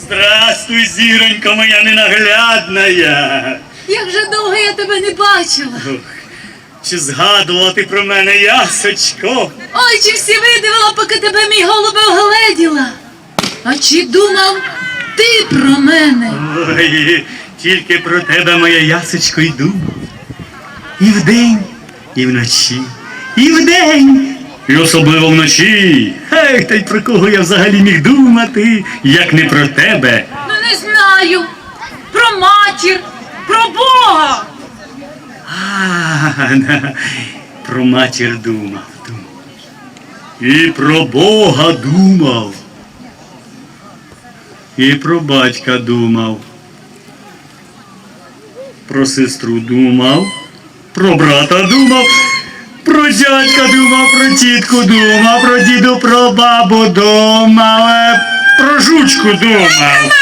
Здравствуй, зіронько моя ненаглядна. Як же довго я тебе не бачила. Чи згадувала ти про мене, ясочко? Ой, чи всі видивила, поки тебе мій голубе вгледіла. А чи думав ти про мене? Ой, тільки про тебе, моя ясочко, й думав. І вдень, і вночі, і вдень, і особливо вночі. Та й про кого я взагалі міг думати, як не про тебе. Ну не знаю. Про матір, про Бога. А, на, про матір думав, думав. І про Бога думав. І про батька думав. Про сестру думав. Про брата думав. Про дядька думав, про тітку думав, про діду, про бабу думав, е, про жучку думав.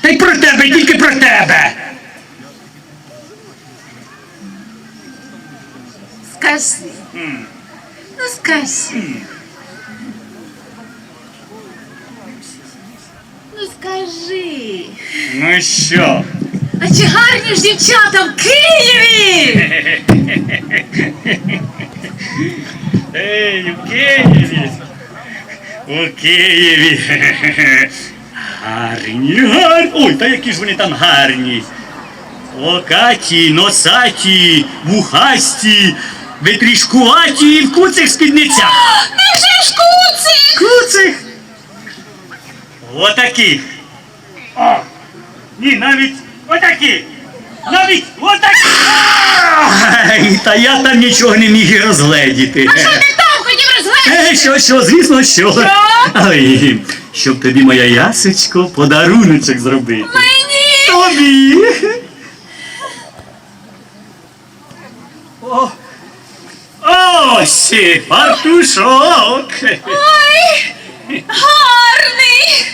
Та й про тебе, тільки про тебе. Скажи. Ну скажи. Ну скажи. Ну що? А чи гарні ж дівчата в Києві? Ей, у Києві. У Києві. Гарні, гарні. Ой, та які ж вони там гарні. Локаті, носаті, вухасті, витрішкуваті і в куцих спідницях. Не же ж куцик! Куцих. Отакі. О, ні, навіть отакі. Навіть отакі. Ай, Та я там нічого не міг і розгледіти. Що ти там хотів розглядати? Е, що, що, звісно, що. Ой, щоб тобі моя ясечко подаруночок зробити. Мені! Тобі. О, ось і фартушок. Ой! Гарний!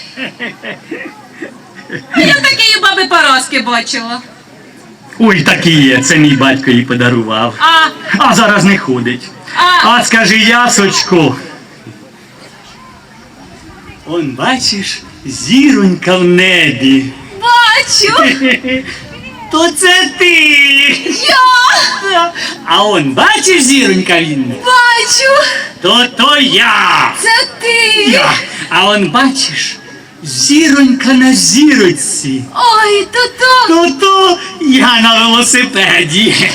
Я такі баби Параски бачила. Ой, такий є, це мій батько їй подарував. А, А зараз не ходить. а, А скажи, ясочко. Он бачиш, зіронька в небі. бачу! То це ти. Я! А он бачиш зіронька він? Бачу! То то я. Це ти! Я. А он бачиш, зіронька на зірочці. Ой, то то! То то я на велосипеді.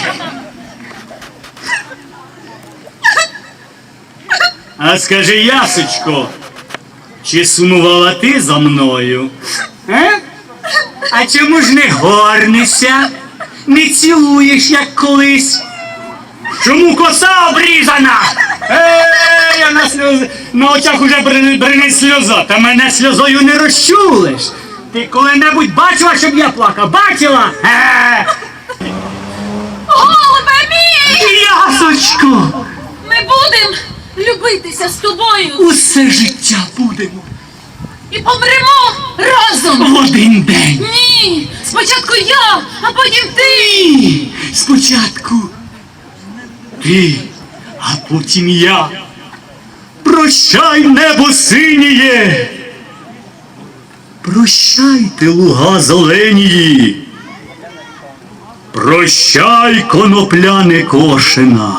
А скажи, ясочко, чи сумувала ти за мною? Е? А чому ж не горнишся? Не цілуєш, як колись? Чому коса обрізана? Ей, я на, сльоз... на очах уже брине сльоза, та мене сльозою не розчулиш. Ти коли-небудь бачила, щоб я плакав? Бачила? Е, Голубе мій! ясочко, Ми будемо любитися з тобою усе життя будемо і помремо разом! в один день. Ні! Спочатку я, а потім ти! Ні, спочатку ти, а потім я. Прощай, небо синіє. Прощайте, луга зеленії. Прощай, конопля не кошена.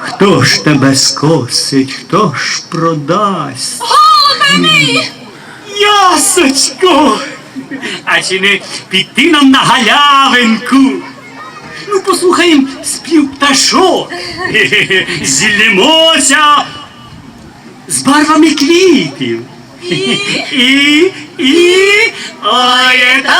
Хто ж тебе скосить, хто ж продасть? Голубе мій! Ясочко! А чи не піти нам на галявинку? Ну, послухаємо спів пташок. Хе-хе-хе, Зіллімося з барвами квітів. І, і, ой, та